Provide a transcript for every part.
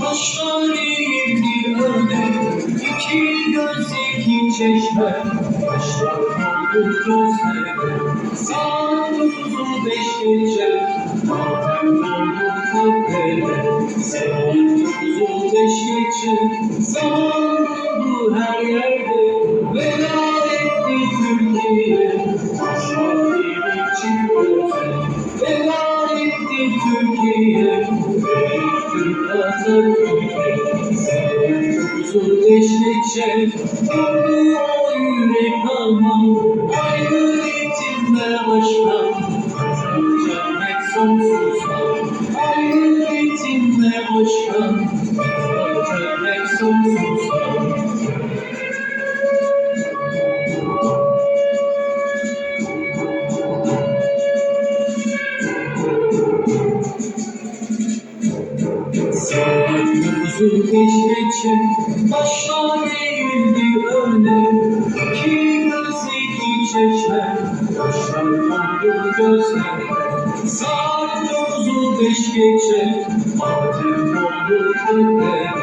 Başlar eğildi öne İki göz iki çeşme Başlar oldu gözlere Saat dokuzu beş geçe Matem oldu kalplere Saat dokuzu Zaman oldu her yerde Veda etti Türkiye. Eğildi çıktı Veda etti Türkiye. Büyüktür Atatürk'e Huzur geçtikçe Durdu o yürek ama Aynı Kazanacak sonsuzlar Saat dokuzu beş geçe Başlar eğildi öne İki göz iki çeşme Başlar gözler Saat dokuzu beş geçe Matem oldu kalplere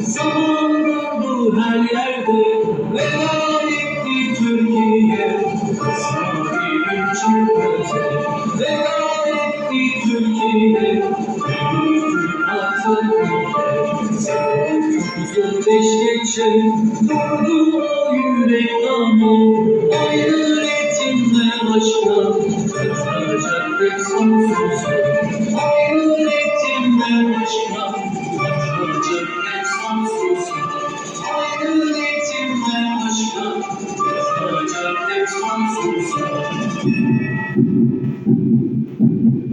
Zaman oldu her yerde Veda etti Türkiye İsrail'in çıkmazı Veda etti Türkiye geçe Durdu o yürek ama Aynı ritimle başka Kazanacak pek sonsuz Kazanacak pek sonsuz